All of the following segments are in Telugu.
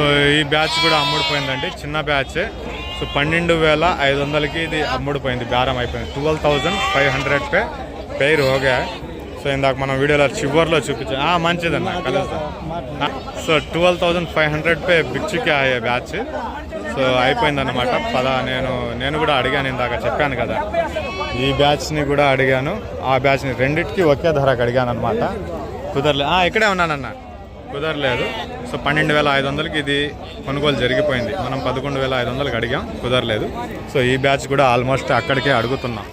సో ఈ బ్యాచ్ కూడా అమ్ముడుపోయిందండి. చిన్న బ్యాచ్. సో పన్నెండు వేల ఐదు వందలకి ఇది అమ్ముడుపోయింది. బేరం అయిపోయింది. ట్వెల్వ్ థౌజండ్ ఫైవ్ హండ్రెడ్ పే పేరు హోగా సో ఇందాక మనం వీడియోలో చివర్లో చూపించాం ఆ, మంచిదన్న so twelve thousand five hundred pay బిచ్చుకి అయ్యే బ్యాచ్. సో అయిపోయిందన్నమాట. పద నేను నేను కూడా అడిగాను ఇందాక చెప్పాను కదా. ఈ బ్యాచ్ని కూడా అడిగాను. ఆ బ్యాచ్ని రెండిటికి ఒకే ధరకు అడిగాను అనమాట కుదరలే ఇక్కడే ఉన్నానన్నా. కుదరలేదు. సో పన్నెండు వేల ఐదు వందలకి ఇది కొనుగోలు జరిగిపోయింది. మనం పదకొండు వేల ఐదు వందలకి అడిగాం కుదరలేదు. సో ఈ బ్యాచ్ కూడా ఆల్మోస్ట్ అక్కడికే అడుగుతున్నాం.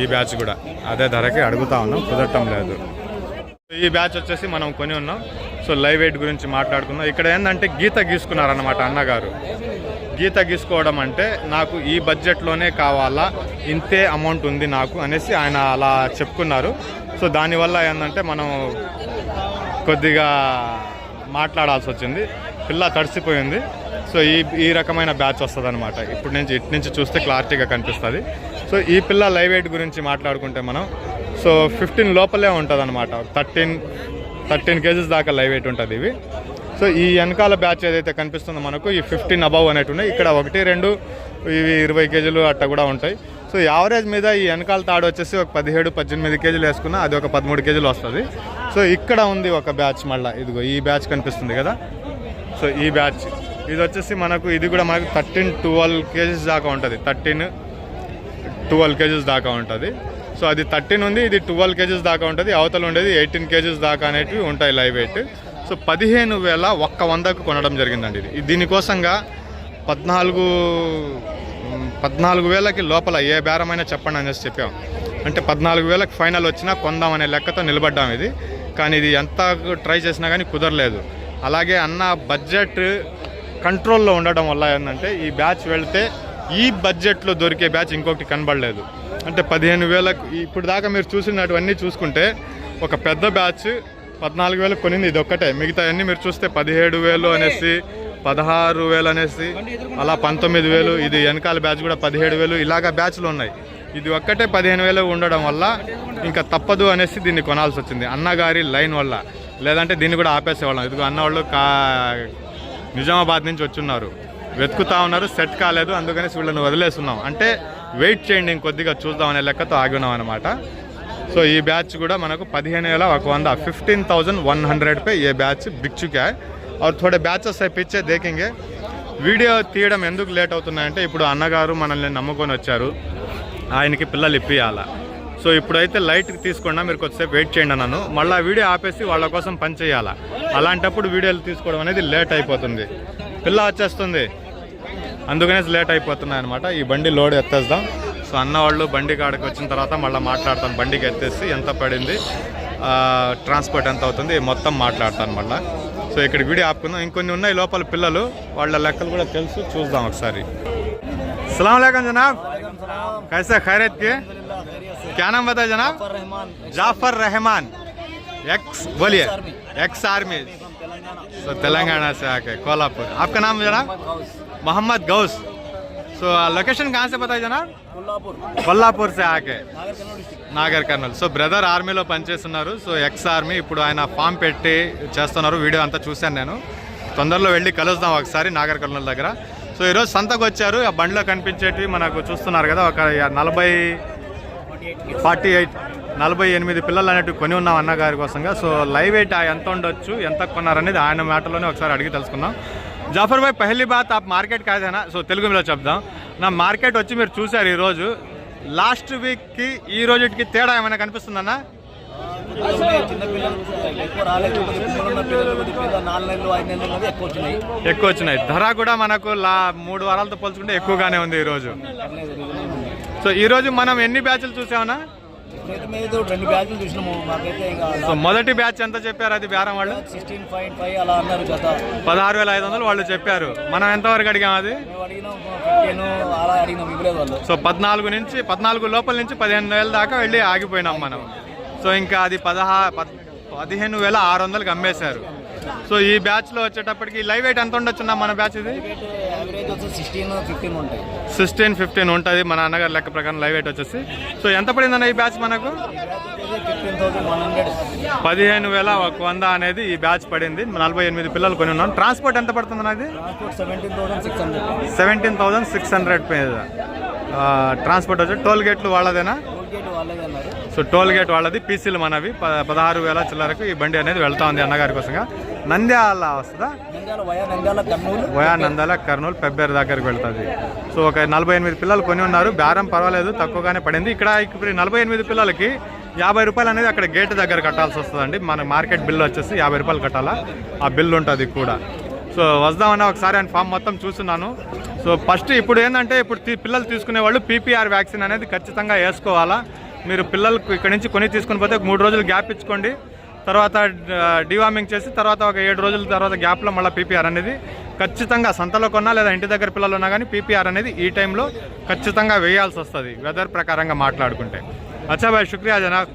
ఈ బ్యాచ్ కూడా అదే ధరకి అడుగుతా ఉన్నాం కుదరటం లేదు. ఈ బ్యాచ్ వచ్చేసి మనం కొని ఉన్నాం. సో లైవ్ ఎయిట్ గురించి మాట్లాడుకుందాం. ఇక్కడ ఏంటంటే గీత గీసుకున్నారన్నమాట అన్నగారు. గీత గీసుకోవడం అంటే నాకు ఈ బడ్జెట్లోనే కావాలా ఇంతే అమౌంట్ ఉంది నాకు అనేసి ఆయన అలా చెప్పుకున్నారు. సో దానివల్ల ఏంటంటే మనం కొద్దిగా మాట్లాడాల్సి వచ్చింది. పిల్ల తడిసిపోయింది. సో ఈ ఈ రకమైన బ్యాచ్ వస్తుంది అనమాట ఇప్పుడు నుంచి ఇటు నుంచి చూస్తే క్లారిటీగా కనిపిస్తుంది. సో ఈ పిల్ల లైవ్ వెయిట్ గురించి మాట్లాడుకుంటే మనం సో ఫిఫ్టీన్ లోపలే ఉంటుంది అనమాట థర్టీన్ థర్టీన్ కేజీస్ దాకా లైవ్ వెయిట్ ఉంటుంది ఇవి. సో ఈ వెనకాల బ్యాచ్ ఏదైతే కనిపిస్తుందో మనకు ఈ ఫిఫ్టీన్ అబవ్ అనేవి ఉన్నాయి ఇక్కడ ఒకటి రెండు ఇవి ఇరవై కేజీలు అట్ట కూడా ఉంటాయి. సో యావరేజ్ మీద ఈ వెనకాల తాడు వచ్చేసి ఒక పదిహేడు పద్దెనిమిది కేజీలు వేసుకున్నా అది ఒక పదమూడు కేజీలు వస్తుంది. సో ఇక్కడ ఉంది ఒక బ్యాచ్ మళ్ళీ. ఇదిగో ఈ బ్యాచ్ కనిపిస్తుంది కదా? సో ఈ బ్యాచ్. ఇది వచ్చేసి మనకు ఇది కూడా మనకు థర్టీన్ ట్వెల్వ్ కేజీస్ దాకా ఉంటుంది. థర్టీన్ ట్వెల్వ్ కేజీస్ దాకా ఉంటుంది. సో అది థర్టీన్ ఉంది ఇది ట్వెల్వ్ కేజీస్ దాకా ఉంటుంది. అవతల ఉండేది ఎయిటీన్ కేజీస్ దాకా అనేటివి ఉంటాయి లైవ్ వెయిట్. సో పదిహేను వేల ఒక్క వందకు కొనడం జరిగిందండి ఇది. దీనికోసంగా పద్నాలుగు పద్నాలుగు వేలకి లోపల ఏ బేరమైనా చెప్పండి అనేసి చెప్పాం అంటే పద్నాలుగు వేలకు ఫైనల్ వచ్చినా కొందాం అనే లెక్కతో నిలబడ్డాం ఇది. కానీ ఇది ఎంత ట్రై చేసినా కానీ కుదరలేదు. అలాగే అన్న బడ్జెట్ కంట్రోల్లో ఉండడం వల్ల ఏంటంటే ఈ బ్యాచ్ వెళ్తే ఈ బడ్జెట్లో దొరికే బ్యాచ్ ఇంకొకటి కనబడలేదు. అంటే పదిహేను వేలకు ఇప్పుడు దాకా మీరు చూసినటువన్నీ చూసుకుంటే ఒక పెద్ద బ్యాచ్ పద్నాలుగు వేలకు కొనింది ఇది ఒక్కటే మిగతా అన్నీ మీరు చూస్తే పదిహేడు వేలు అనేసి పదహారు వేలు అనేసి అలా పంతొమ్మిది వేలు ఇది వెనకాల బ్యాచ్ కూడా పదిహేడు వేలు ఇలాగా బ్యాచ్లు ఉన్నాయి. ఇది ఒక్కటే పదిహేను వేలు ఉండడం వల్ల ఇంకా తప్పదు అనేసి దీన్ని కొనాల్సి వచ్చింది. అన్నగారి లైన్ వల్ల. లేదంటే దీన్ని కూడా ఆపేసేవాళ్ళం. ఇదిగో అన్నవాళ్ళు కా నిజామాబాద్ నుంచి వచ్చున్నారు. వెతుకుతా ఉన్నారు సెట్ కాలేదు అందుకని వీళ్ళని వదిలేస్తున్నాం. అంటే వెయిట్ చేయండి ఇంకొద్దిగా చూద్దాం అనే లెక్కతో ఆగి ఉన్నాం అనమాట సో ఈ బ్యాచ్ కూడా మనకు పదిహేను వేల ఒక వంద ఫిఫ్టీన్ థౌజండ్ వన్ హండ్రెడ్ పే ఏ బ్యాచ్ బిచ్చుకే और थोड़े బ్యాచెస్ है पीछे देखेंगे వీడియో తీయడం ఎందుకు లేట్ అవుతున్నాయంటే ఇప్పుడు అన్నగారు మనల్ని నమ్ముకొని వచ్చారు ఆయనకి పిల్లలు ఇప్పియాల సో ఇప్పుడైతే లైట్ తీసుకున్నా మీరు కొద్దిసేపు వెయిట్ చేయండి అన్నాను మళ్ళీ వీడియో ఆపేసి వాళ్ళ కోసం పని చేయాలా అలాంటప్పుడు వీడియోలు తీసుకోవడం అనేది లేట్ అయిపోతుంది పిల్ల వచ్చేస్తుంది అందుకనేసి లేట్ అయిపోతున్నాయి అనమాట ఈ బండి లోడ్ ఎత్తేద్దాం సో అన్న వాళ్ళు బండి కాడికి వచ్చిన తర్వాత మళ్ళీ మాట్లాడతాను బండికి ఎత్తేసి ఎంత పడింది ఆ, ట్రాన్స్పోర్ట్ ఎంత అవుతుంది మొత్తం మాట్లాడతాను మళ్ళీ సో ఇక్కడ వీడియో ఆపుకుందాం ఇంకొన్ని ఉన్నాయి లోపల పిల్లలు వాళ్ళ లెక్కలు కూడా తెలుసు చూద్దాం ఒకసారి సలాం అలైకుం జనాబ్ कैसे खैरियत के क्या नाम बताए जनाब रहमान जाफर रहमान एक्स बोलिए एक्स आर्मी तो तेलंगाना से आके कोल्हापुर आपका नाम जनाब मोहम्मद गौस సో ఆ లొకేషన్ ಬರ್ತಾ జనా కొల్లాపూర్ ఆకే నాగర్ కర్నూలు సో బ్రదర్ ఆర్మీలో పనిచేస్తున్నారు సో ఎక్స్ ఆర్మీ ఇప్పుడు ఆయన ఫామ్ పెట్టి చేస్తున్నారు వీడియో అంతా చూశాను నేను తొందరలో వెళ్ళి కలుస్తాం ఒకసారి నాగర్ కర్నూలు దగ్గర సో ఈరోజు సంతకు వచ్చారు ఆ బండిలో కనిపించేటివి మనకు చూస్తున్నారు కదా ఒక నలభై ఫార్టీ ఎయిట్ నలభై ఎనిమిది పిల్లలు అనేటివి కొని ఉన్నాం అన్నగారి కోసంగా. సో లైవ్ ఎయిట్ ఎంత ఉండొచ్చు ఎంత కొన్నారనేది ఆయన మాటలోనే ఒకసారి అడిగి తెలుసుకుందాం. జాఫర్ భాయ్ పహలీ బాత్ ఆ మార్కెట్ కాదేనా? సో తెలుగు మీద చెప్దాం. నా మార్కెట్ వచ్చి మీరు చూశారు ఈరోజు. లాస్ట్ వీక్కి ఈ రోజుకి తేడా ఏమైనా కనిపిస్తుందన్నా? ఎక్కువ వచ్చినాయి. ధర కూడా మనకు లా మూడు వారాలతో పోల్చుకుంటే ఎక్కువగానే ఉంది ఈరోజు. సో ఈరోజు మనం ఎన్ని బ్యాచ్లు చూసామన్నా? ఇప్పుడైతే మీద రెండు బ్యాగులు చూసినాము. మాకైతే ఇంకా సో మొదటి బ్యాచ్ ఎంత చెప్పారు అది బేరం వాళ్ళు? సిక్స్టీన్ పాయింట్ ఫైవ్ అలా అన్నారు పదహారు వేల ఐదు వందలు వాళ్ళు చెప్పారు. మనం ఎంతవరకు అడిగాం అది? మేము అడిగినాం ఫిఫ్టీన్ అలా అడిగినాం ఇవ్వలేదు వాళ్ళు. సో పద్నాలుగు నుంచి పద్నాలుగు లోపల నుంచి పదిహేను వేల దాకా వెళ్ళి ఆగిపోయినాం మనం. సో ఇంకా అది పదహా పద్- పదిహేను వేల ఆరు వందలకి అమ్మేశారు. సో ఈ బ్యాచ్లో వచ్చేటప్పటికి లైవ్ వెయిట్ ఎంత ఉండొచ్చున్నా మన బ్యాచ్ ఇది? సిక్స్టీన్ ఫిఫ్టీన్ ఉంటుంది మన అన్నగారి లెక్క ప్రకారం లైవ్ వెయిట్ వచ్చేసి. సో ఎంత పడిందన్న ఈ బ్యాచ్ మనకు? బ్యాచ్ పదిహేను వేల ఒక వంద అనేది ఈ బ్యాచ్ పడింది. నలభై ఎనిమిది పిల్లలు కొని ఉన్నాను ట్రాన్స్పోర్ట్ ఎంత పడుతుంది transport seventeen thousand six hundred transport వచ్చి టోల్ గేట్లు వాళ్ళదేనా? సో టోల్ గేట్ వాళ్ళది పీసీలు మనవి. పదహారు వేల చిల్లరకు ఈ బండి అనేది వెళ్తా ఉంది అన్నగారి కోసంగా. నంద్యాల వస్తుందా? నంద్యాల వయా నంద్యాల కర్నూలు. వయా నందాల కర్నూలు పెబ్బేరు దగ్గరికి వెళ్తుంది. సో ఒక నలభై ఎనిమిది పిల్లలు కొని ఉన్నారు. బేరం పర్వాలేదు తక్కువగానే పడింది. ఇక్కడ ఇప్పుడు నలభై ఎనిమిది పిల్లలకి యాభై రూపాయలు అనేది అక్కడ గేట్ దగ్గర కట్టాల్సి వస్తుందండి. మన మార్కెట్ బిల్ వచ్చేసి యాభై రూపాయలు కట్టాలా? ఆ బిల్ ఉంటుంది కూడా. సో వద్దామన్నా ఒకసారి ఆయన ఫామ్ మొత్తం చూస్తున్నాను. సో ఫస్ట్ ఇప్పుడు ఏంటంటే ఇప్పుడు పిల్లలు తీసుకునే వాళ్ళు పీపీఆర్ వ్యాక్సిన్ అనేది ఖచ్చితంగా వేసుకోవాలా? మీరు పిల్లలకు ఇక్కడ నుంచి కొని తీసుకుని పోతే మూడు రోజులు గ్యాప్ ఇచ్చుకోండి. తర్వాత డివార్మింగ్ చేసి తర్వాత ఒక ఏడు రోజుల తర్వాత గ్యాప్లో మళ్ళీ పీపీఆర్ అనేది ఖచ్చితంగా సంతలో కొన్నా లేదా ఇంటి దగ్గర పిల్లలు ఉన్నా కానీ పీపీఆర్ అనేది ఈ టైంలో ఖచ్చితంగా వేయాల్సి వస్తుంది వెదర్ ప్రకారంగా మాట్లాడుకుంటే. అచ్చా భాయ్ శుక్రియా జనాబ్.